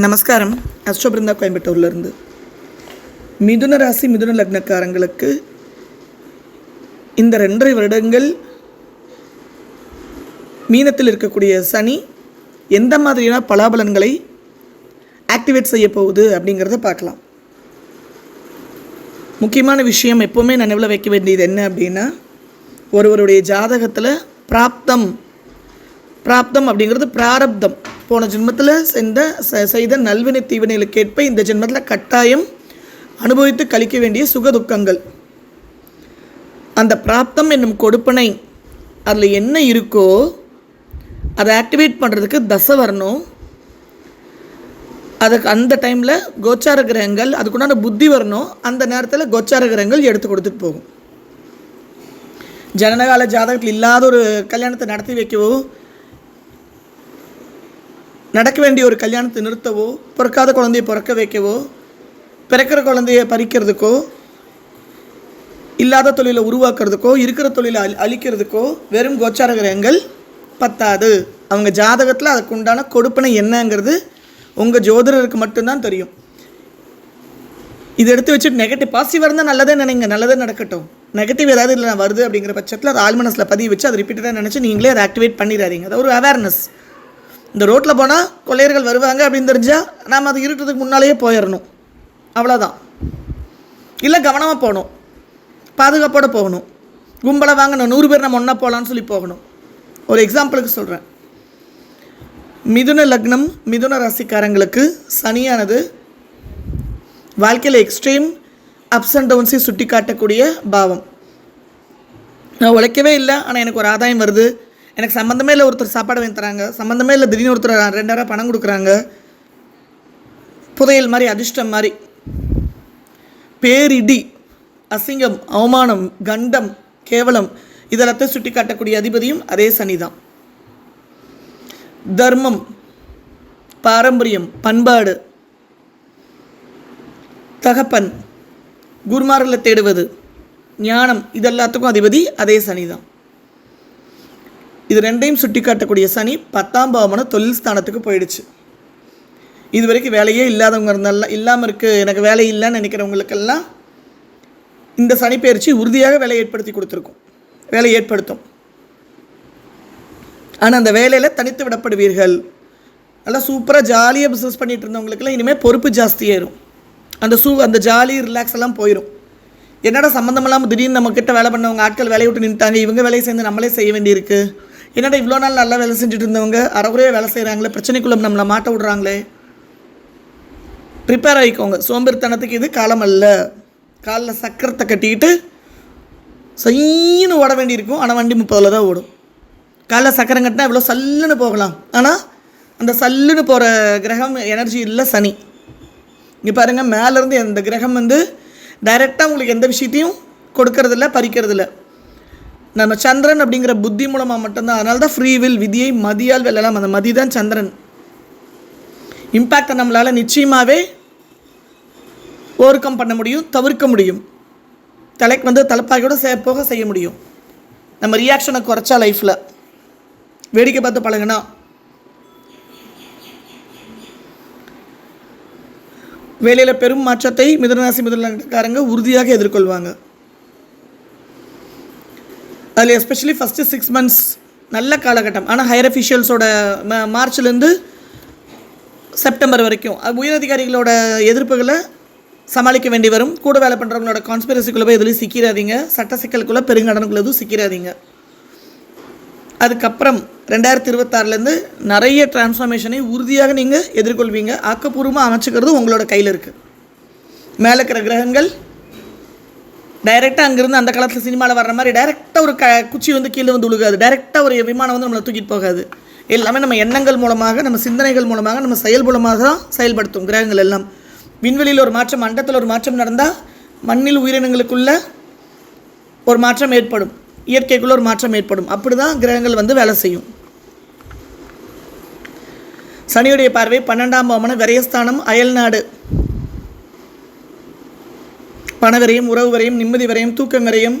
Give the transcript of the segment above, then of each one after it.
நமஸ்காரம். அஷ்டபிருந்தா கோயம்புத்தூர்லேருந்து. மிதுன ராசி மிதுன லக்னக்காரங்களுக்கு இந்த ரெண்டரை வருடங்கள் மீனத்தில் இருக்கக்கூடிய சனி எந்த மாதிரியான பலாபலன்களை ஆக்டிவேட் செய்ய போகுது அப்படிங்கிறத பார்க்கலாம். முக்கியமான விஷயம் எப்போவுமே நினைவில் வைக்க வேண்டியது என்ன அப்படின்னா ஒருவருடைய ஜாதகத்தில் பிராப்தம் பிராப்தம் அப்படிங்கிறது பிராரப்தம். போன ஜென்மத்தில் சென்ற செ- செய்த நல்வினை தீவினைகளுக்கேற்ப இந்த ஜென்மத்தில் கட்டாயம் அனுபவித்து கழிக்க வேண்டிய சுக துக்கங்கள். அந்த பிராப்தம் என்னும் கொடுப்பனை அதில் என்ன இருக்கோ அதை ஆக்டிவேட் பண்ணுறதுக்கு தசை வரணும். அதுக்கு அந்த டைமில் கோச்சார கிரகங்கள் அதுக்குண்டான புத்தி வரணும். அந்த நேரத்தில் கோச்சார கிரகங்கள் எடுத்து கொடுத்துட்டு போகும். ஜனனகால ஜாதகத்தில் இல்லாத ஒரு கல்யாணத்தை நடத்தி வைக்கவோ நடக்க வேண்டிய ஒரு கல்யாணத்தை நிறுத்தவோ பிறக்காத குழந்தையை பிறக்க வைக்கவோ பிறக்கிற குழந்தைய பறிக்கிறதுக்கோ இல்லாத தொழிலை உருவாக்குறதுக்கோ இருக்கிற தொழிலை அழி அழிக்கிறதுக்கோ வெறும் கோச்சார கிரகங்கள் பத்தாது. அவங்க ஜாதகத்தில் அதுக்கு உண்டான கொடுப்பனை என்னங்கிறது உங்கள் ஜோதிடருக்கு மட்டும்தான் தெரியும். இது எடுத்து வச்சுட்டு நெகட்டிவ் பாசிட்டிவாக இருந்தால் நல்லதே நினைங்க. நல்லதே நடக்கட்டும். நெகட்டிவ் ஏதாவது இல்லை வருது அப்படிங்கிற பட்சத்தில் அது ஆழ்மனசில் பதிவு வச்சு அதை ரிப்பீட்டடாக நினச்சி நீங்களே அதை ஆக்டிவேட் பண்ணிடாதீங்க. அது ஒரு அவேர்னஸ் இந்த ரோட்டில் போனால் கொள்ளையர்கள் வருவாங்க அப்படின்னு தெரிஞ்சால் நாம் அது இருட்டுறதுக்கு முன்னாலேயே போயிடணும் அவ்வளோதான் இல்லை கவனமாக போகணும். பாதுகாப்போடு போகணும். கும்பலை வாங்கணும். நூறு பேர் நம்ம ஒன்றா போகலான்னு சொல்லி போகணும். ஒரு எக்ஸாம்பிளுக்கு சொல்கிறேன் மிதுன லக்னம் மிதுன ராசிக்காரங்களுக்கு சனியானது வாழ்க்கையில் எக்ஸ்ட்ரீம் அப்ஸ் அண்ட் டவுன்ஸை சுட்டி காட்டக்கூடிய பாவம். நான் உழைக்கவே இல்லை ஆனால் எனக்கு ஒரு ஆதாயம் வருது. எனக்கு சம்மந்தமே இல்லை ஒருத்தர் சாப்பாடு வாங்கி தராங்க. சம்மந்தமே இல்லை திடீர்னு ஒருத்தர் ரெண்டாயிரம் பணம் கொடுக்குறாங்க. புதையல் மாதிரி அதிர்ஷ்டம் மாதிரி. பேரிடி அசிங்கம் அவமானம் கண்டம் கேவலம் இதெல்லாத்தையும் சுட்டி காட்டக்கூடிய அதிபதியும் அதே சனி தான் தர்மம் பாரம்பரியம் பண்பாடு. தகப்பன் குருமார்களை தேடுவது. ஞானம் இதெல்லாத்துக்கும் அதிபதி அதே சனி தான் இது ரெண்டையும் சுட்டி காட்டக்கூடிய சனி பத்தாம் பாவமான தொழில் ஸ்தானத்துக்கு போயிடுச்சு. இது வரைக்கும் வேலையே இல்லாதவங்க இருந்தாலும் இல்லாமல் இருக்குது எனக்கு வேலை இல்லைன்னு நினைக்கிறவங்களுக்கெல்லாம் இந்த சனி பயிற்சி உறுதியாக வேலை ஏற்படுத்தி கொடுத்துருக்கும். வேலை ஏற்படுத்தும். ஆனால் அந்த வேலையில் தனித்து விடப்படுவீர்கள். நல்லா சூப்பராக ஜாலியாக பிஸ்னஸ் பண்ணிட்டு இருந்தவங்களுக்கெல்லாம் இனிமேல் பொறுப்பு ஜாஸ்தியாயிரும் அந்த சூ அந்த ஜாலி ரிலாக்ஸ் எல்லாம் போயிடும் என்னடா சம்மந்தமெல்லாம் திடீர்னு நம்மக்கிட்ட வேலை பண்ணவங்க ஆட்கள் வேலையை விட்டு நின்ட்டாங்க இவங்க வேலையை சேர்ந்து நம்மளே செய்ய வேண்டியிருக்கு. என்னடா இவ்வளோ நாள் நல்லா வேலை செஞ்சுட்டு இருந்தவங்க அறகுறையாக வேலை செய்கிறாங்களே பிரச்சனைக்குள்ளே நம்மளை மாட்ட விடுறாங்களே. ப்ரிப்பேர் ஆகிக்கோங்க சோம்பேறித்தனத்துக்கு இது காலம் அல்ல. காலில் சக்கரத்தை கட்டிக்கிட்டு சைன்னு ஓட வேண்டியிருக்கும். ஆனால் வண்டி முப்பதில் தான் ஓடும். காலைல சக்கரம் கட்டினா இவ்வளோ சல்லுன்னு போகலாம். ஆனால் அந்த சல்லுன்னு போகிற கிரகம் எனர்ஜி இல்லை சனி. இங்கே பாருங்கள் மேலேருந்து அந்த கிரகம் வந்து டைரெக்டாக உங்களுக்கு எந்த விஷயத்தையும் கொடுக்கறதில்ல பறிக்கிறதில்ல. நம்ம சந்திரன் அப்படிங்கிற புத்தி மூலமாக மட்டும்தான். அதனால தான் ஃப்ரீ வில் விதியை மதியால் வெல்லலாம். அந்த மதி தான் சந்திரன் இம்பேக்டை நம்மளால் நிச்சயமாகவே ஓவர்கம் பண்ண முடியும் தவிர்க்க முடியும். தலைக்கு வந்து தலைப்பாக்கியோட சே போக செய்ய முடியும். நம்ம ரியாக்ஷனை குறைச்சா லைஃப்பில் வேடிக்கை பார்த்து பழகுனா. வேலையில் பெரும் மாற்றத்தை மிதனராசி மிதுனக்காரங்க உறுதியாக எதிர்கொள்வாங்க. அதில் எஸ்பெஷலி ஃபஸ்ட்டு சிக்ஸ் மந்த்ஸ் நல்ல காலகட்டம். ஆனால் ஹையர் அஃபிஷியல்ஸோட ம மார்ச்லேருந்து செப்டம்பர் வரைக்கும். அது உயரதிகாரிகளோட எதிர்ப்புகளை சமாளிக்க வேண்டி வரும். கூட வேலை பண்ணுறவங்களோட கான்ஸ்பிரசிக்குள்ளே போய் எதுலேயும் சிக்கிறாதீங்க சட்ட சிக்கலுக்குள்ளே பெருங்கடனுக்குள்ள எதுவும் சிக்கிறாதீங்க அதுக்கப்புறம் ரெண்டாயிரத்தி இருபத்தாறுலேருந்து நிறைய டிரான்ஸ்ஃபார்மேஷனை உறுதியாக நீங்கள் எதிர்கொள்வீங்க. ஆக்கப்பூர்வமாக அமைச்சுக்கிறது உங்களோட கையில் இருக்குது மேலே இருக்கிற கிரகங்கள் டைரெக்டாக அங்கேருந்து அந்த காலத்தில் சினிமாவில் வர்ற மாதிரி டைரெக்டாக ஒரு க குச்சி வந்து கீழே வந்து விழுகாது டைரெக்டாக ஒரு விமானம் வந்து நம்மளை தூக்கிட்டு போகாது. எல்லாமே நம்ம எண்ணங்கள் மூலமாக நம்ம சிந்தனைகள் மூலமாக நம்ம செயல் மூலமாக தான் செயல்படுத்தும் கிரகங்கள் எல்லாம். விண்வெளியில் ஒரு மாற்றம் அண்டத்தில் ஒரு மாற்றம் நடந்தால் மண்ணில் உயிரினங்களுக்குள்ள ஒரு மாற்றம் ஏற்படும். இயற்கைக்குள்ளே ஒரு மாற்றம் ஏற்படும். அப்படி தான் கிரகங்கள் வந்து வேலை செய்யும். சனியுடைய பார்வை பன்னெண்டாம் பாவமான விரயஸ்தானம் அயல்நாடு. பண விரயம் உறவு வரையும் நிம்மதி வரையும் தூக்கம் வரையும்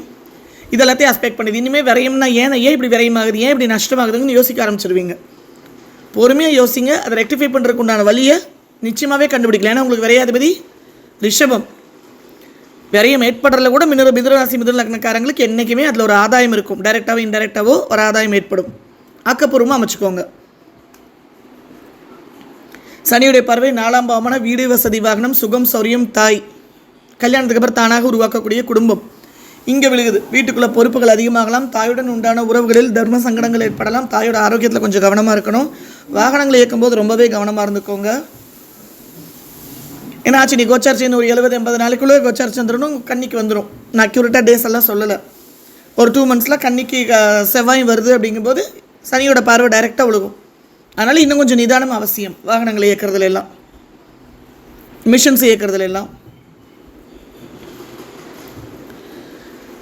இதெல்லாத்தையும் அஸ்பெக்ட் பண்ணுது. இனிமேல் விரயம்னா ஏன் ஏன் இப்படி விரையமாகுது ஏன் இப்படி நஷ்டமாகுதுன்னு யோசிக்க ஆரம்பிச்சிருவீங்க. பொறுமையாக யோசிங்க அதை ரெக்டிஃபை பண்ணுறதுக்கு உண்டான வழியை நிச்சயமாகவே கண்டுபிடிக்கல. ஏன்னா உங்களுக்கு விரையாதிபதி ரிஷபம். விரையம் ஏற்படுறதுல கூட மின்னரு மிதுனராசி மிதுன லக்னக்காரங்களுக்கு என்றைக்குமே அதில் ஒரு ஆதாயம் இருக்கும். டைரெக்டாகவோ இன்டெரக்டாகவோ ஒரு ஆதாயம் ஏற்படும். ஆக்கப்பூர்வமாக அமைச்சுக்கோங்க. சனியுடைய பார்வை நாலாம் பாவமான வீடு வசதி வாகனம் சுகம் சௌரியம் தாய். கல்யாணத்துக்கு அப்புறம் தானாக உருவாக்கக்கூடிய குடும்பம். இங்கே விழுகுது. வீட்டுக்குள்ளே பொறுப்புகள் அதிகமாகலாம். தாயுடன் உண்டான உறவுகளில் தர்ம சங்கடங்கள் ஏற்படலாம். தாயோட ஆரோக்கியத்தில் கொஞ்சம் கவனமாக இருக்கணும். வாகனங்களை இயக்கும்போது ரொம்பவே கவனமாக இருந்துக்கோங்க. ஏன்னா ஆச்சு நீ கோச்சார் ஒரு எழுபது எண்பது நாளைக்குள்ளே கோச்சார் சந்திரனும் கன்னிக்கு வந்துடும் நான் அக்யூரேட்டாக டேஸ் எல்லாம் சொல்லலை. ஒரு டூ மந்த்ஸில் கன்னிக்கு செவ்வாய் வருது அப்படிங்கும்போது சனியோட பார்வை டைரெக்டாக விழுகும். அதனால் இன்னும் கொஞ்சம் நிதானம் அவசியம். வாகனங்களை இயக்கிறதுல எல்லாம். மிஷின்ஸ் இயக்கிறதுல எல்லாம்.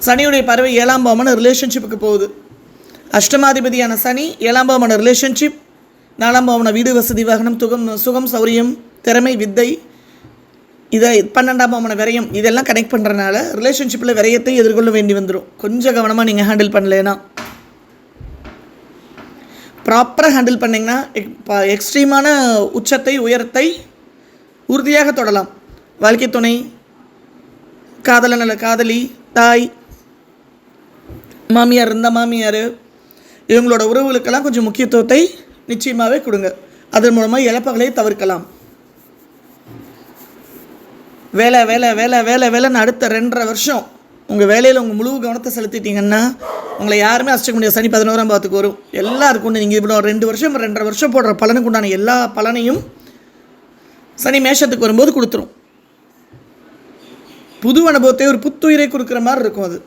சனியுடைய பறவை ஏழாம் பாவமான ரிலேஷன்ஷிப்புக்கு போகுது. அஷ்டமாதிபதியான சனி ஏழாம் பாவமான ரிலேஷன்ஷிப் நாலாம் பாவமான வீடு வசதி வாகனம் துகம் சுகம் சௌரியம் திறமை வித்தை இதை பன்னெண்டாம் பாவமான விரயம் இதெல்லாம் கனெக்ட் பண்ணுறனால ரிலேஷன்ஷிப்பில் விரயத்தை எதிர்கொள்ள வேண்டி வந்துடும் கொஞ்சம் கவனமாக நீங்கள் ஹேண்டில் பண்ணலைன்னா. ப்ராப்பராக ஹேண்டில் பண்ணிங்கன்னா எக்ஸ்ட்ரீமான உச்சத்தை உயரத்தை உறுதியாக தொடலாம். வாழ்க்கை துணை காதலன் அல்ல காதலி தாய் மாமியார் இருந்த மாமியார். இவங்களோட உறவுகளுக்கெல்லாம் கொஞ்சம் முக்கியத்துவத்தை நிச்சயமாகவே கொடுங்க. அதன் மூலமாக இழப்புகளை தவிர்க்கலாம். வேலை வேலை வேலை வேலை வேலைன்னு அடுத்த ரெண்டரை வருஷம் உங்கள் வேலையில் உங்கள் முழு கவனத்தை செலுத்திட்டீங்கன்னா உங்களை யாருமே அசிக்க முடியாது. சனி பதினோராம் பாத்துக்கு வரும். எல்லாருக்கும் உண்டு நீங்கள் இவ்வளோ ரெண்டு வருஷம் ரெண்டரை வருஷம் போடுற பலனுக்கு உண்டான எல்லா பலனையும் சனி மேஷத்துக்கு வரும்போது கொடுத்துரும். புது அனுபவத்தை ஒரு புத்துயிரை கொடுக்குற மாதிரி இருக்கும் அது.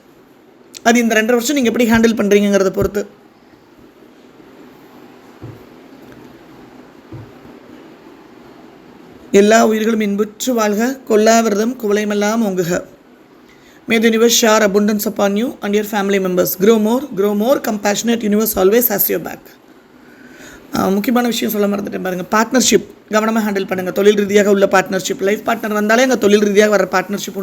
அது இந்த ரெண்டரை வருஷம் நீங்கள் எப்படி ஹேண்டில் பண்ணுறீங்கிறத பொறுத்து. எல்லா உயிர்களும் இன்புற்று வாழ்க கொல்லாவிரதம் குவலைமெல்லாம் ஒங்குக may the universe shower abundance upon you and your family members. Grow more grow more. Compassionate universe always has your back. முக்கியமான விஷயம் சொல்ல மறந்துட்டேன் பாருங்கள் பார்ட்னர்ஷிப் கவனமாக ஹேண்டில் பண்ணுங்கள் தொழில் ரீதியாக உள்ள பார்ட்னர்ஷிப் லைஃப் பார்ட்னர் வந்தாலே அங்கே தொழில் ரீதியாக வர பார்ட்னர்ஷிப் உண்டு.